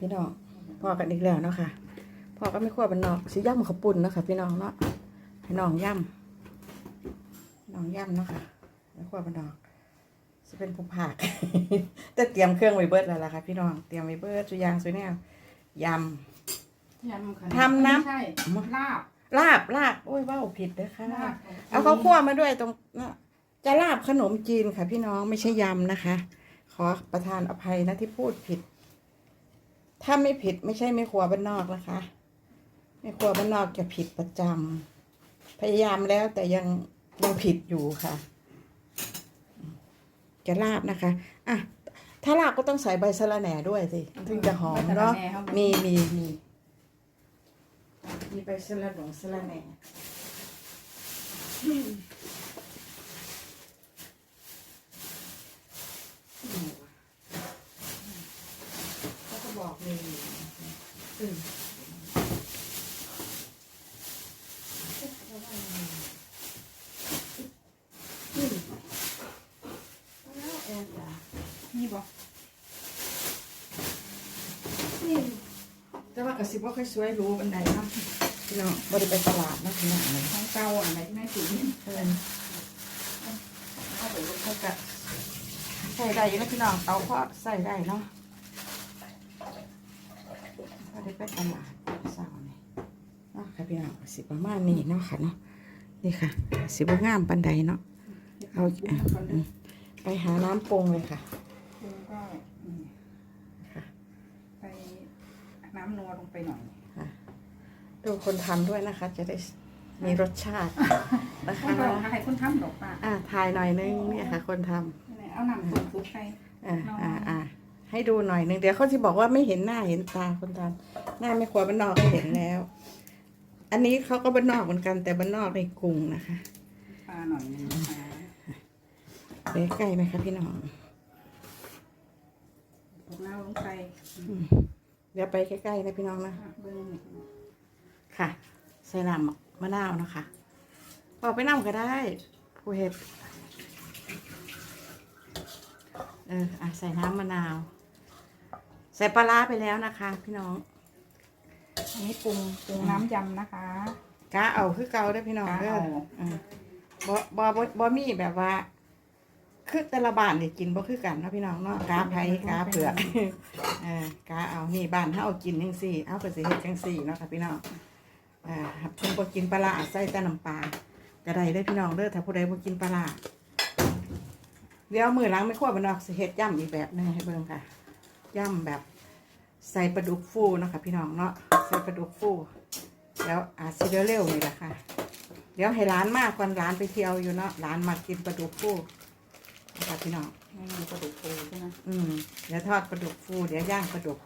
พี่น้องพอกันอีกแล้วเนาะค่ะพอก็ไม่ขั้วเป็นนอกสิย่ำข้าวปุ่นเนาะค่ะพี่น้องเนาะพี่น้องย่ำพี่น้องย่ำเนาะค่ะไม่ขั้วเป็นนอกจะเป็นผู้ผักแต่เตรียมเครื่องไว้เบิดแล้วล่ะค่ะพี่น้องเตรียมไว้เบิดสุอยางสุยแนวยำยำขนาดทำน้ำไม่ใช่ลาบลาบลาบโอ้ยว่าวผิดเด้อค่ะลาบเอาข้าวคั่วมาด้วยตรงน่ะจะลาบขนมจีนค่ะ พี่น้องไม่ใช่ยำนะคะ ขอประทานอภัยนะที่พูดผิด ถ้าไม่ผิดไม่ใช่ไม่ครัวบ้านนอกนะคะ ไม่ครัวบ้านนอกจะผิดประจำพยายามแล้วแต่ยังยังผิดอยู่ค่ะ จะลาบนะคะอะถ้าลาบก็ต้องใส่ใบสะระแหน่ด้วยสิถึงจะหอมเนาะมีมีมีมีใบสะระหนงสะระแหน่เขาก็บอก เลยอืมนี่บอกแต่ว่ากระสิบว่าค่อยสวยรู้บันไดเนาะพี่น้องบริไปตลาดเนาะพี่น้องเลยของเก่าอะไรที่ไม่ถึงเพิ่นเอาไปลูกเข้าจะใส่ได้ยู่นะพี่น้องเตาเพาะใส่ได้เนาะ บริไปตลาดเสาร์นี่เนาะค่ะพี่น้องสิประมาณนี้เนาะค่ะเนาะนี่ค่ะ สิบงามปันใดเนาะเอาอะอืมไปหาน้ำปรุงเลยค่ะคุณก็อืมค่ะไปน้ำนัวลงไปหน่อยดูคนทำด้วยนะคะ จะได้มีรสชาตินะให้คะบอกให้คนทำดอกป่ะอ่าถ่ายหน่อยนึงเนี่ยค่ะ คนทำเอาน้ำส้มซุปไปอ่าอ่าอ่า ให้ดูหน่อยนึงเดี๋ยวเขาที่บอกว่าไม่เห็นหน้าเห็นตาคนทำหน้าไม่ควรบ้านนอกก็เห็นแล้ว อันนี้เขาก็บ้านนอกเหมือนกันแต่บ้านนอกในกรุงนะคะปลาหน่อยหนึงนะคะไปใกล้ไหมคะพี่น้องพวกเราลงไปเดี๋ยวไปใกล้ๆนะพี่น้องนะอะเบิ้งค่ะใส่น้ำมะนาวนะคะบอกไปน้ำก็ได้ผู้เห็ดเอออะใส่น้ำมะนาวใส่ปลาร้าไปแล้วนะคะ พี่น้องอันนี้ปรุงปรุงน้ำยำนะคะกาเอาคือเกาได้อพี่น้องกาเด้อเอาอ่าบ่บ่บ่บ่มีแบบว่า คือแต่ละบ้านนี่กินบ่คือกันเนาะพี่น้องเนาะกาไผกาเผือกเออกาเอานี่บ้านเฮากินจังซี่เอาก็สิเฮ็ดจังซี่เนาะค่ะพี่น้องอ่าเพิ่นบ่กินปลาร้าใส่แต่น้ำปลาก็ได้เด้อพี่น้องเด้อถ้าผู้ใดบ่กินปลาร้าเดี๋ยวมื้อหลังไม่ควรบ่นอกสิเฮ็ดย่ำอีกแบบหนึงให้เบิ่งค่ะย่ำแบบ ใส่ปลาดุกฟูเนาะค่ะพี่น้องเนาะใส่ปลาดุกฟูแล้วอาจสิเร็วๆนี่แหละค่ะ เดี๋ยวให้ร้านมากก่อนร้านไปเที่ยวอยู่เนาะร้านมากินปลาดุกฟูนะคะพี่น้องไม่มีกระดูกปูใช่ไหมอืมเดี๋ยวทอดปลาดุกฟูเดี๋ยวย่างปลาดุก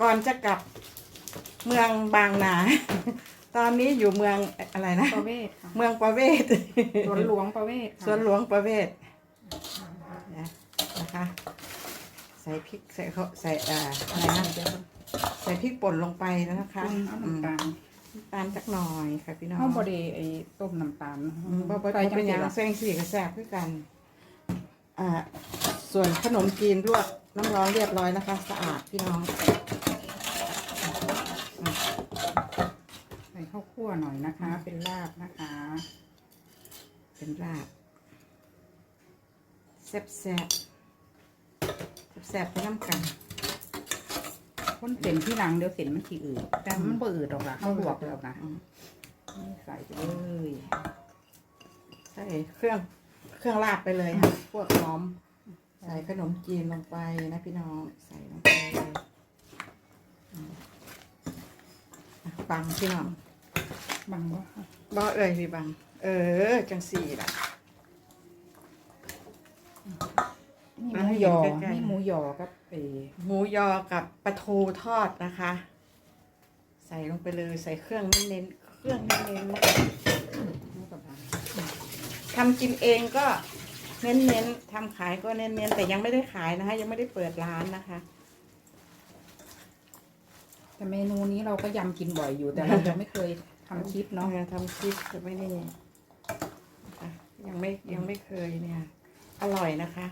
ก่อนจะกลับเมืองบางนา ตอนนี้อยู่เมืองอะไรนะประเวศค่ะเมืองประเวศสวนหลวงประเวศค่ะสวนหลวงประเวศนะนะคะ ใส่พริกใส่เขาใส่อ่าอะไรนะใส่พริกป่นลงไปนะคะคุณเอาอืมน้ำตาลน้ำตาลจักหน่อยค่ะพี่น้องข้าวบอดีไอ้ต้มน้ำตาลอืมบ่บ่ใส่บ่จัเป็นงหยังสิล่ะแซงสี่กับแสบคือกัน อ่า ส่วนขนมจีนลวกน้ำร้อนเรียบร้อยนะคะ สะอาดพี่น้อง ใส่ข้าวคั่วหน่อยนะคะ เป็นลาบนะคะเป็นราบแซ่บแซ่บ แซ่บๆไปน้ำกันคนเส้นที่หลังเดี๋ยวเส้นมันทีอืดแต่มันบ่อืดหรอกนะเขาลวกแล้วนะอืมนี่ใส่ไปเลยใส่เครื่องเครื่องราบไปเลยค่ะพวกหอม ใส่ขนมจีนลงไปนะพี่น้องใส่ลงไปเลยอืมอะบังพี่น้องบังว่าบ่เอ่ยพี่บัง เออ จังสี่ล่ะ นี่หมามูให้ยอเห็นใกล้ๆนี่หมูยอกับเอหมูยอกับปลาทูทอดนะคะ ใส่ลงไปเลยใส่เครื่องเน้นๆเครื่องเน้นๆนะคะหมูกับบังทำกินเองก็เน้นๆทำขายก็เน้นๆแต่ยังไม่ได้ขายนะคะ ยังไม่ได้เปิดร้านนะคะ แต่เมนูนี้เราก็ยำกินบ่อยอยู่แต่เรายังไม่เคยทำคลิปเนาะออทำคลิปจะไม่ได้นะคะยังไม่ยังไม่เคยเนี่ย อร่อยนะคะ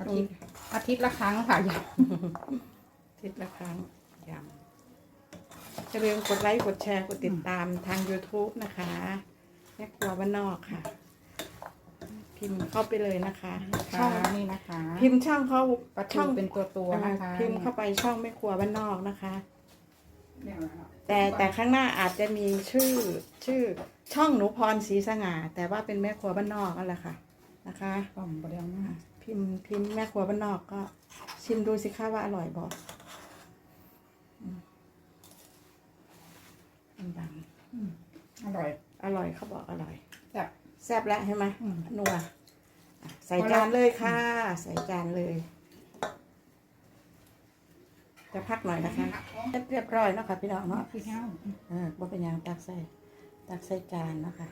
อาทิตย์อาทิตย์ละครั้งค่ะอย่าอาทิตย์ละครั้งยำจะเรียนกดไลค์กดแชร์กดติดตามทาง YouTube นะคะแม่ครัวบ้านนอกค่ะ พิมพ์เข้าไปเลยนะคะช่ช่อองงนี่นะคะ พิมพ์ช่องเขาปลาช่ทูองเป็นตัวตัวๆนะคะพิมพ์เข้าไปช่องแม่ครัวบ้านนอกนะคะเนี่ยนะแต่แต่ข้างหน้าอาจจะมีชื่อชื่อช่องหนูพรศรีสง่า แต่ว่าเป็นแม่ครัวบ้านนอกนั่นแหละค่ะ นะคะต้มบะเดียวนะ พิมพ์พิมพ์แม่ครัวบ้านนอกก็ ชิมดูสิคะว่าอร่อยบอกดังอร่อย อร่อยเขาบอกอร่อยแบบแซ่บแล้วใช่ไหมอืมนัวอะใส่จานเลยค่ะ ใส่จานเลย จะพักหน่อยนะคะเรียบร้อยเนาะค่ะพี่น้องเนาะคือเท้าเออบ่เป็นหยังตักใส่ ตักใส่จานเนาะคะ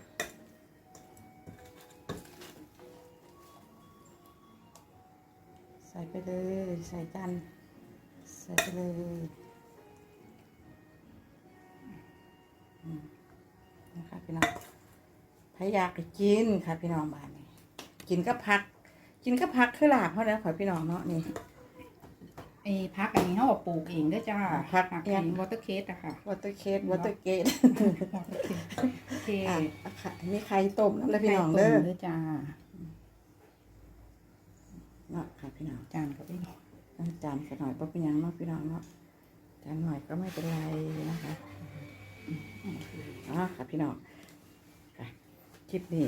ส่ไปเลย ใส่จานใส่ไปเลยอืมนะคะพี่น้องพยายากกินค่ะพี่น้องบ้านนี้กินก็พัก กินก็พักคือลาบเท่านั้นขอพี่น้องเนาะนี่ไอ้พักอันนี้เขาบอกปลูกเองด้วยจ้าพักพักเองวอเตอร์เคสอะค่ะวอเตอร์เคสวอเตอร์เกตโอเคอะค่ะมีไข่ต้มน้ำแล้วพี่น้องเด้อด้วยจ้า เนาะค่ะพี่น้องจานก็ได้ต้องจานกันหน่อยเพราะเป็นยังเนาะพี่น้องเนาะจานหน่อยก็ไม่เป็นไรนะคะอ๋อค่ะพี่น้องค่ะคลิปนี้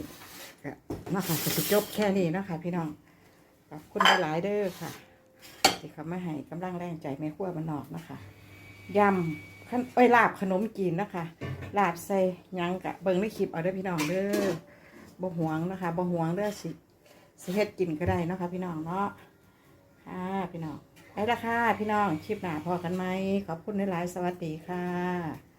ก็เนาะค่ะจะจบแค่นี้เนาะค่ะพี่น้องขอบคุณหลายเด้อค่ะ ที่เขามาให้กำลังแรงใจแม่ครัวบ้านนอกนะคะยำขนเอ้ยลาบขนมจีนนะคะลาบใส่ยังกะเบิ่งในคลิปเอาเด้อพี่น้องเด้อบ่หวงนะคะบ่หวงเด้อสิ สิเฮ็ดกินก็ได้เนาะค่ะพี่น้องเนาะค่ะพี่น้องไปละค่ะพี่น้องคลิปหน้าพอกันไหมขอบคุณหลายๆสวัสดีค่ะ